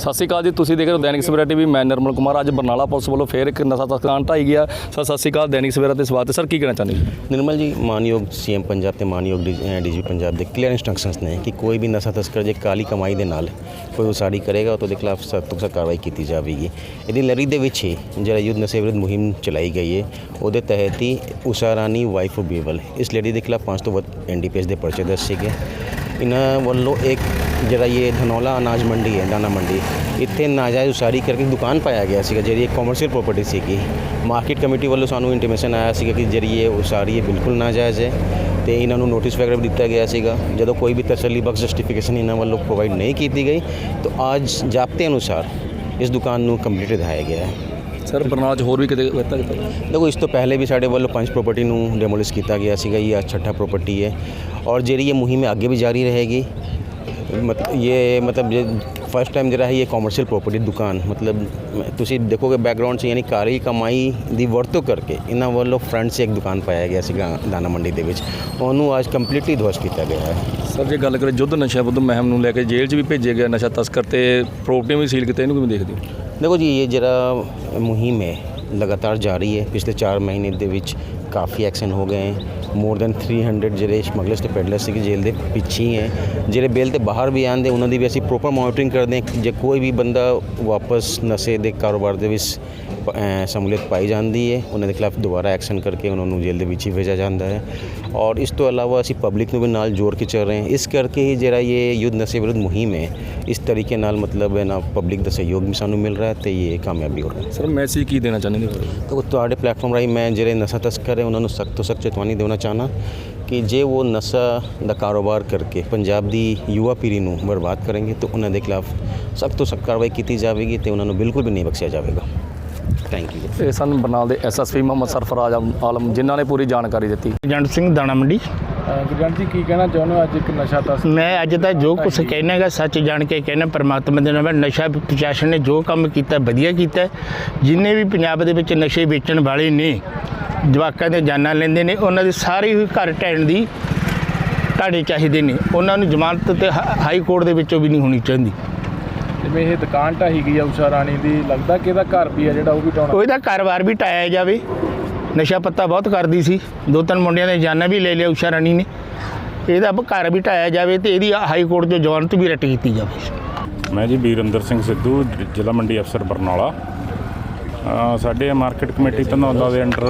ਸਤਿ ਸ਼੍ਰੀ ਅਕਾਲ ਜੀ, ਤੁਸੀਂ ਦੇਖ ਰਹੇ ਹੋ ਦੈਨਿਕ ਸਵੇਰਾ ਟੀਵੀ, ਮੈਂ ਨਿਰਮਲ ਕੁਮਾਰ, ਅੱਜ ਬਰਨਾਲਾ ਪੁਲਿਸ ਵੱਲੋਂ ਫੇਰ ਇੱਕ ਨਸ਼ਾ ਤਸਕਰਾਂ ਢਾਈ ਗਿਆ। ਸਰ, ਸਤਿ ਸ਼੍ਰੀ ਅਕਾਲ, ਦੈਨਿਕ ਸਵੇਰਾ ਤੇ ਸਵਾਗਤ ਹੈ। ਸਰ, ਕੀ ਕਹਿਣਾ ਚਾਹੁੰਦੇ ਜੀ? ਨਿਰਮਲ ਜੀ, ਮਾਨਯੋਗ ਸੀਐਮ ਪੰਜਾਬ ਤੇ ਮਾਨਯੋਗ ਡੀਜੀ ਪੰਜਾਬ ਦੇ ਕਲੀਅਰ ਇਨਸਟਰਕਸ਼ਨਸ ਨੇ ਕਿ ਕੋਈ ਵੀ ਨਸ਼ਾ ਤਸਕਰ ਜੇ ਕਾਲੀ ਕਮਾਈ ਦੇ ਨਾਲ ਕੋਈ ਉਸਾਰੀ ਕਰੇਗਾ ਤਾਂ ਉਹਦੇ ਖਿਲਾਫ ਸਖਤ ਤੋਂ ਸਖਤ ਕਾਰਵਾਈ ਕੀਤੀ ਜਾਵੇਗੀ। ਇਹਦੀ ਲੜੀ ਦੇ ਵਿੱਚ ਹੀ ਜਿਹੜਾ ਯੁੱਧ ਨਸ਼ੇ ਵਿਰੁੱਧ ਮੁਹਿੰਮ ਚਲਾਈ ਗਈ ਹੈ, ਉਹਦੇ ਤਹਿਤ ਹੀ ਉਸਾਰਾਨੀ ਵਾਈਫ ਆਫ ਬੀਵਲ ਇਸ ਲੇਡੀ ਦੇ ਖਿਲਾਫ ਪੰਜ ਤੋਂ ਵੱਧ ਐਨਡੀਪੀਐਸ ਦੇ ਪਰਚੇ ਦਰਜ ਸੀਗੇ। ਇਹਨਾਂ ਵੱਲੋਂ ਇੱਕ ਜਿਹੜਾ ਇਹ ਧਨੌਲਾ ਅਨਾਜ ਮੰਡੀ ਹੈ, ਦਾਣਾ ਮੰਡੀ, ਇੱਥੇ ਨਾਜਾਇਜ਼ ਉਸਾਰੀ ਕਰਕੇ ਦੁਕਾਨ ਪਾਇਆ ਗਿਆ ਸੀਗਾ, ਜਿਹੜੀ ਇੱਕ ਕਮਰਸ਼ੀਅਲ ਪ੍ਰਾਪਰਟੀ ਸੀਗੀ। ਮਾਰਕੀਟ ਕਮੇਟੀ ਵੱਲੋਂ ਸਾਨੂੰ ਇੰਟੀਮੇਸ਼ਨ ਆਇਆ ਸੀਗਾ ਕਿ ਜਿਹੜੀ ਇਹ ਉਸਾਰੀ ਹੈ ਬਿਲਕੁਲ ਨਾਜਾਇਜ਼ ਹੈ ਤੇ ਇਹਨਾਂ ਨੂੰ ਨੋਟਿਸ ਵਗੈਰਾ ਵੀ ਦਿੱਤਾ ਗਿਆ ਸੀਗਾ। ਜਦੋਂ ਕੋਈ ਵੀ ਤਸੱਲੀ ਬਖਸ਼ ਜਸਟੀਫਿਕੇਸ਼ਨ ਇਹਨਾਂ ਵੱਲੋਂ ਪ੍ਰੋਵਾਈਡ ਨਹੀਂ ਕੀਤੀ ਗਈ, ਤਾਂ ਅੱਜ ਜਾਪਤੇ ਅਨੁਸਾਰ ਇਸ ਦੁਕਾਨ ਨੂੰ ਕੰਪਲੀਟ ਦਿਖਾਇਆ ਗਿਆ ਹੈ। ਸਰ, ਬਰਨਾਲਾ 'ਚ ਹੋਰ ਵੀ ਕਿਤੇ ਵਰਤਾ ਕੀਤਾ? ਦੇਖੋ, ਇਸ ਤੋਂ ਪਹਿਲੇ ਵੀ ਸਾਡੇ ਵੱਲੋਂ ਪੰਜ ਪ੍ਰੋਪਰਟੀ ਨੂੰ ਡੈਮੋਲਿਸ਼ ਕੀਤਾ ਗਿਆ ਸੀਗਾ, ਇਹ ਅੱਜ ਛੱਠਾ ਪ੍ਰਾਪਰਟੀ ਹੈ। ਔਰ ਜਿਹੜੀ ਇਹ ਮੁਹਿੰਮ ਅੱਗੇ ਵੀ ਜਾਰੀ ਰਹੇਗੀ ਮਤਲਬ ਇਹ ਮਤਲਬ ਜੇ ਫਸਟ ਟਾਈਮ ਜਿਹੜਾ ਹੈ ਇਹ ਕਮਰਸ਼ੀਅਲ ਪ੍ਰਾਪਰਟੀ ਦੁਕਾਨ ਮਤਲਬ ਤੁਸੀਂ ਦੇਖੋਗੇ ਬੈਕਗ੍ਰਾਉਂਡ 'ਚ ਯਾਨੀ ਕਾਰੀ ਕਮਾਈ ਦੀ ਵਰਤੋਂ ਕਰਕੇ ਇਹਨਾਂ ਵੱਲੋਂ ਫਰੰਟ 'ਚ ਇੱਕ ਦੁਕਾਨ ਪਾਇਆ ਗਿਆ ਸੀਗਾ ਦਾਣਾ ਮੰਡੀ ਦੇ ਵਿੱਚ। ਉਹਨੂੰ ਅੱਜ ਕੰਪਲੀਟਲੀ ਧਵਸਤ ਕੀਤਾ ਗਿਆ ਹੈ। ਸਰ ਜੇ ਗੱਲ ਕਰੀਏ ਯੁੱਧ ਨਸ਼ਾ ਵਿਰੁੱਧ ਮੁਹਿੰਮ ਨੂੰ ਲੈ ਕੇ ਜੇਲ੍ਹ 'ਚ ਵੀ ਭੇਜਿਆ ਗਿਆ ਨਸ਼ਾ ਤਸਕਰ ਤੇ ਪ੍ਰਾਪਰਟੀ ਵੀ ਸੀਲ ਕੀਤੇ ਇਹਨੂੰ ਕਿਵੇਂ ਦੇਖਦੇ ਹੋ? ਦੇਖੋ ਜੀ ਇਹ ਜਿਹੜਾ ਮੁਹਿੰਮ ਹੈ ਲਗਾਤਾਰ ਜਾਰੀ ਹੈ ਪਿਛਲੇ 4 ਮਹੀਨੇ ਦੇ ਵਿੱਚ ਕਾਫੀ ਐਕਸ਼ਨ ਹੋ ਗਏ ਮੋਰ ਦੈਨ 300 ਜਿਹੜੇ ਸਮਗਲਰਸ ਤੇ ਪੈਡਲਰਸ ਸੀ ਜੇਲ੍ਹ ਦੇ ਪਿੱਛੇ ਹੀ ਹੈ। ਜਿਹੜੇ ਬੇਲ ਤੇ ਬਾਹਰ ਵੀ ਆਉਂਦੇ ਉਹਨਾਂ ਦੀ ਵੀ ਅਸੀਂ ਪ੍ਰੋਪਰ ਮੋਨੀਟਰਿੰਗ ਕਰਦੇ ਹਾਂ ਜੇ ਕੋਈ ਵੀ ਬੰਦਾ ਵਾਪਸ ਨਸ਼ੇ ਦੇ ਕਾਰੋਬਾਰ ਦੇ ਵਿੱਚ ਸ਼ਮੂਲੀਅਤ ਪਾਈ ਜਾਂਦੀ ਹੈ ਉਹਨਾਂ ਦੇ ਖਿਲਾਫ ਦੁਬਾਰਾ ਐਕਸ਼ਨ ਕਰਕੇ ਉਹਨਾਂ ਨੂੰ ਜੇਲ੍ਹ ਦੇ ਵਿੱਚ ਹੀ ਭੇਜਿਆ ਜਾਂਦਾ ਹੈ। ਔਰ ਇਸ ਤੋਂ ਇਲਾਵਾ ਅਸੀਂ ਪਬਲਿਕ ਨੂੰ ਵੀ ਨਾਲ ਜੋੜ ਕੇ ਚੱਲ ਰਹੇ ਹਾਂ। ਇਸ ਕਰਕੇ ਹੀ ਜਿਹੜਾ ਇਹ ਯੁੱਧ ਨਸ਼ੇ ਵਿਰੁੱਧ ਮੁਹਿੰਮ ਹੈ ਇਸ ਤਰੀਕੇ ਨਾਲ ਮਤਲਬ ਹੈ ਨਾ ਪਬਲਿਕ ਦਾ ਸਹਿਯੋਗ ਵੀ ਸਾਨੂੰ ਮਿਲ ਰਿਹਾ ਤੇ ਇਹ ਕਾਮਯਾਬੀ ਹੋ ਰਹੀ ਹੈ। ਸਰ ਮੈਸੇਜ ਕੀ ਦੇਣਾ ਚਾਹੁੰਦੇ ਨੇ? ਤਾਂ ਤੁਹਾਡੇ ਪਲੇਟਫਾਰਮ ਰਾਹੀਂ ਮੈਂ ਜਿਹੜੇ ਨਸ਼ਾ ਤਸਕਰ ਹੈ ਉਹਨਾਂ ਨੂੰ ਸਖਤ ਤੋਂ ਸਖਤ ਚੇਤਾਵਨੀ ਦੇਣਾ ਚਾਹਨਾ ਕਿ ਜੇ ਉਹ ਨਸ਼ਾ ਦਾ ਕਾਰੋਬਾਰ ਕਰਕੇ ਪੰਜਾਬ ਦੀ ਯੁਵਾ ਪੀੜ੍ਹੀ ਨੂੰ ਬਰਬਾਦ ਕਰਨਗੇ ਤਾਂ ਉਹਨਾਂ ਦੇ ਖਿਲਾਫ ਸਖਤ ਤੋਂ ਸਖਤ ਕਾਰਵਾਈ ਕੀਤੀ ਜਾਵੇਗੀ ਤੇ ਉਹਨਾਂ ਨੂੰ ਬਿਲਕੁਲ ਵੀ ਨਹੀਂ ਬਖਸ਼ਿਆ ਜਾਵੇਗਾ। ਥੈਂਕ ਯੂ ਇਹ ਸਨ ਬਰਨਾਲ ਦੇ ਐਸਐਸਪੀ ਮੁਹੰਮਦ ਸਰਫਰਾਜ਼ ਆਲਮ- ਜਿਨ੍ਹਾਂ ਨੇ ਪੂਰੀ ਜਾਣਕਾਰੀ ਦਿੱਤੀ। ਏਜੰਟ ਸਿੰਘ ਦਾਣਾ ਮੰਡੀ ਗੁਰਜੰਟ ਜੀ ਕੀ ਕਹਿਣਾ ਚਾਹੁੰਦੇ ਹੋ ਅੱਜ ਇੱਕ ਨਸ਼ਾ ਤਸ ਮੈਂ ਅੱਜ ਤਾਂ ਜੋ ਕੁਝ ਕਹਿਣਾਗਾ ਸੱਚ ਜਾਣ ਕੇ ਕਹਿਣਾ ਪਰਮਾਤਮਾ ਦੇ ਨਾਮ ਨਸ਼ਾ ਪ੍ਰਸ਼ਾਸਨ ਨੇ ਜੋ ਕੰਮ ਕੀਤਾ ਵਧੀਆ ਕੀਤਾ ਜਿੰਨੇ ਵੀ ਪੰਜਾਬ ਦੇ ਵਿੱਚ ਨਸ਼ੇ ਵੇਚਣ ਵਾਲੇ ਨੇ ਜਵਾਕਾਂ ਦੇ ਜਾਨਾਂ ਲੈਂਦੇ ਨੇ ਉਹਨਾਂ ਦੀ ਸਾਰੀ ਹੀ ਘਰ ਢਹਿਣ ਦੀ ਢਾੜੇ ਚਾਹੀਦੇ ਨੇ। ਉਹਨਾਂ ਨੂੰ ਜ਼ਮਾਨਤ ਤੇ ਹਾਈ ਕੋਰਟ ਦੇ ਵਿੱਚੋਂ ਵੀ ਨਹੀਂ ਹੋਣੀ ਚਾਹੀਦੀ। ਜਿਵੇਂ ਇਹ ਦੁਕਾਨ ਢਾਹੀ ਗਈ ਆ ਉਸ਼ਾ ਰਾਣੀ ਦੀ ਲੱਗਦਾ ਕਿ ਇਹਦਾ ਘਰ ਵੀ ਆ ਜਿਹੜਾ ਉਹ ਵੀ ਢਾਉਣਾ? ਉਹਦਾ ਕਾਰੋਬਾਰ ਵੀ ਟਾਇਆ ਜਾਵੇ। ਨਸ਼ਾ ਪੱਤਾ ਬਹੁਤ ਕਰਦੀ ਸੀ। ਦੋ ਤਿੰਨ ਮੁੰਡਿਆਂ ਦੇ ਜਾਨਾਂ ਵੀ ਲੈ ਲਿਆ ਉਸ਼ਾ ਰਾਣੀ ਨੇ। ਇਹਦਾ ਘਰ ਵੀ ਢਾਇਆ ਜਾਵੇ ਤੇ ਇਹਦੀ ਹਾਈ ਕੋਰਟ 'ਚੋਂ ਜ਼ਮਾਨਤ ਵੀ ਰੱਟ ਕੀਤੀ ਜਾਵੇ। ਮੈਂ ਜੀ ਵੀਰਿੰਦਰ ਸਿੰਘ ਸਿੱਧੂ ਜ਼ਿਲ੍ਹਾ ਮੰਡੀ ਅਫਸਰ ਬਰਨਾਲਾ। ਸਾਡੇ ਮਾਰਕੀਟ ਕਮੇਟੀ ਧਨੌਲਾ ਦੇ ਅੰਡਰ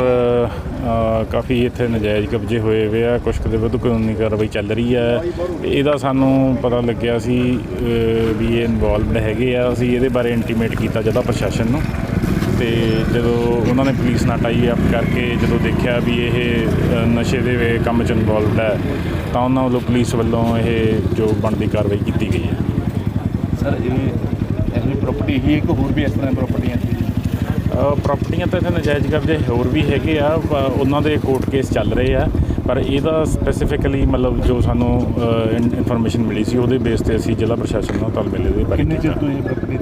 ਕਾਫੀ ਇੱਥੇ ਨਜਾਇਜ਼ ਕਬਜ਼ੇ ਹੋਏ ਹੋਏ ਆ, ਕੁਛ ਕੁ ਵਿਰੁੱਧ ਕਾਨੂੰਨੀ ਕਾਰਵਾਈ ਚੱਲ ਰਹੀ ਹੈ ਤੇ ਇਹਦਾ ਸਾਨੂੰ ਪਤਾ ਲੱਗਿਆ ਸੀ ਵੀ ਇਹ ਇਨਵੋਲਵਡ ਹੈਗੇ ਆ। ਅਸੀਂ ਇਹਦੇ ਬਾਰੇ ਇੰਟੀਮੇਟ ਕੀਤਾ ਜ਼ਿਲ੍ਹਾ ਪ੍ਰਸ਼ਾਸਨ ਨੂੰ। ਤੇ ਜਦੋਂ ਉਹਨਾਂ ਨੇ ਪੁਲਿਸ ਨਾਲ ਟਾਈ ਅਪ ਕਰਕੇ ਜਦੋਂ ਦੇਖਿਆ ਵੀ ਇਹ ਨਸ਼ੇ ਦੇ ਕੰਮ 'ਚ ਇਨਵੋਲਵਡ ਹੈ ਤਾਂ ਉਹਨਾਂ ਵੱਲੋਂ ਪੁਲਿਸ ਵੱਲੋਂ ਇਹ ਜੋ ਬਣਦੀ ਕਾਰਵਾਈ ਕੀਤੀ ਗਈ ਹੈ। ਸਰ ਇਹ ਐਸੀ ਪ੍ਰਾਪਰਟੀ ਹੀ ਇੱਕ ਹੋਰ ਵੀ ਇਸ ਤਰ੍ਹਾਂ ਪ੍ਰਾਪਰਟੀਆਂ ਤਾਂ ਇੱਥੇ ਨਜਾਇਜ਼ ਕਬਜ਼ੇ ਹੋਰ ਵੀ ਹੈਗੇ ਆ ਉਹਨਾਂ ਦੇ ਕੋਰਟ ਕੇਸ ਚੱਲ ਰਹੇ ਆ ਪਰ ਇਹਦਾ ਸਪੈਸੀਫਿਕਲੀ ਮਤਲਬ ਜੋ ਸਾਨੂੰ ਇਨਫੋਰਮੇਸ਼ਨ ਮਿਲੀ ਸੀ ਉਹਦੇ ਬੇਸ ਤੇ ਅਸੀਂ ਜ਼ਿਲ੍ਹਾ ਪ੍ਰਸ਼ਾਸਨ ਨਾਲ ਤਾਲਮੇਲ ਦੇ ਬਾਰੇ ਕਿੰਨੇ ਚਿਰ। ਤੋਂ ਇਹ ਪ੍ਰਾਪਰਟੀ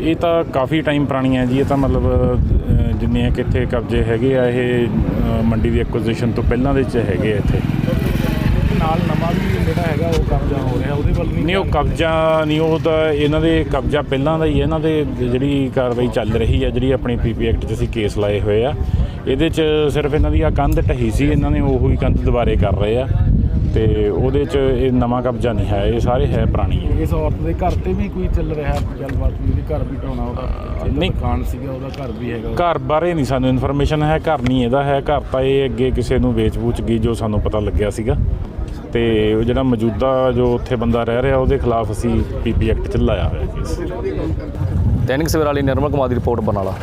ਇਹ ਤਾਂ ਕਾਫੀ ਟਾਈਮ ਪੁਰਾਣੀਆਂ ਜੀ ਇਹ ਤਾਂ ਮਤਲਬ ਜਿੰਨੇ ਕਿ ਇੱਥੇ ਕਬਜ਼ੇ ਹੈਗੇ ਆ ਇਹ ਮੰਡੀ ਦੀ ਐਕੁਜੀਸ਼ਨ ਤੋਂ ਪਹਿਲਾਂ ਦੇ ਚ ਹੈਗੇ ਆ ਇੱਥੇ ਨਾਲ ਨਵਾਂ ਵੀ ਜਿਹੜਾ ਹੈਗਾ ਉਹ ਕਬਜ਼ਾ ਹੋ ਰਿਹਾ ਉਹਦੇ ਵੱਲ ਨਹੀਂ ਉਹ ਕਬਜ਼ਾ ਨਹੀਂ ਉਹ ਤਾਂ ਇਹਨਾਂ ਦੇ ਕਬਜ਼ਾ ਪਹਿਲਾਂ ਦਾ ਹੀ ਹੈ ਇਹਨਾਂ ਦੇ ਜਿਹੜੀ ਕਾਰਵਾਈ ਚੱਲ ਰਹੀ ਹੈ ਜਿਹੜੀ ਆਪਣੀ ਪੀਪੀ ਐਕਟ 'ਚ ਅਸੀਂ ਕੇਸ ਲਾਏ ਹੋਏ ਆ ਇਹਦੇ 'ਚ ਸਿਰਫ ਇਹਨਾਂ ਦੀ ਆ ਕੰਧ ਢਹੀ ਸੀ ਇਹਨਾਂ ਨੇ ਉਹੀ ਕੰਧ ਦੁਬਾਰੇ ਕਰ ਰਹੇ ਆ ਤੇ ਉਹਦੇ 'ਚ ਇਹ ਨਵਾਂ ਕਬਜ਼ਾ ਨਹੀਂ ਹੈ ਇਹ ਸਾਰੇ ਹੈ ਪੁਰਾਣੀ ਹੈ। ਇਸ ਔਰਤ ਦੇ ਘਰ ਤੇ ਵੀ ਕੋਈ ਚੱਲ ਰਿਹਾ ਗੱਲਬਾਤ ਵੀ ਉਹਦੇ ਘਰ ਵੀ ਢਾਉਣਾ ਉਹਦਾ ਨਹੀਂ। ਨਹੀਂ। ਦੁਕਾਨ ਸੀਗਾ ਉਹਦਾ ਘਰ ਵੀ ਹੈਗਾ। ਘਰ ਬਾਰੇ ਨਹੀਂ ਸਾਨੂੰ ਇਨਫੋਰਮੇਸ਼ਨ ਹੈ ਘਰ ਨਹੀਂ ਇਹਦਾ ਹੈ ਘਰ ਤਾਂ ਇਹ ਅੱਗੇ ਕਿਸੇ ਨੂੰ ਵੇਚ-ਵੂਚ ਗਈ ਜੋ ਸਾਨੂੰ ਪਤਾ ਲੱਗਿਆ ਸੀਗਾ। ਤੇ ਉਹ ਜਿਹੜਾ ਮੌਜੂਦਾ ਜੋ ਉੱਥੇ ਬੰਦਾ ਰਹਿ ਰਿਹਾ, ਉਹਦੇ ਖਿਲਾਫ ਅਸੀਂ ਪੀਪੀ ਐਕਟ 'ਚ ਲਾਇਆ ਹੋਇਆ ਕੇਸ ਦੈਨਿਕ ਸਵੇਰਾ ਲਈ ਨਿਰਮਲ ਕੁਮਾਰ ਦੀ ਰਿਪੋਰਟ ਬਰਨਾਲਾ।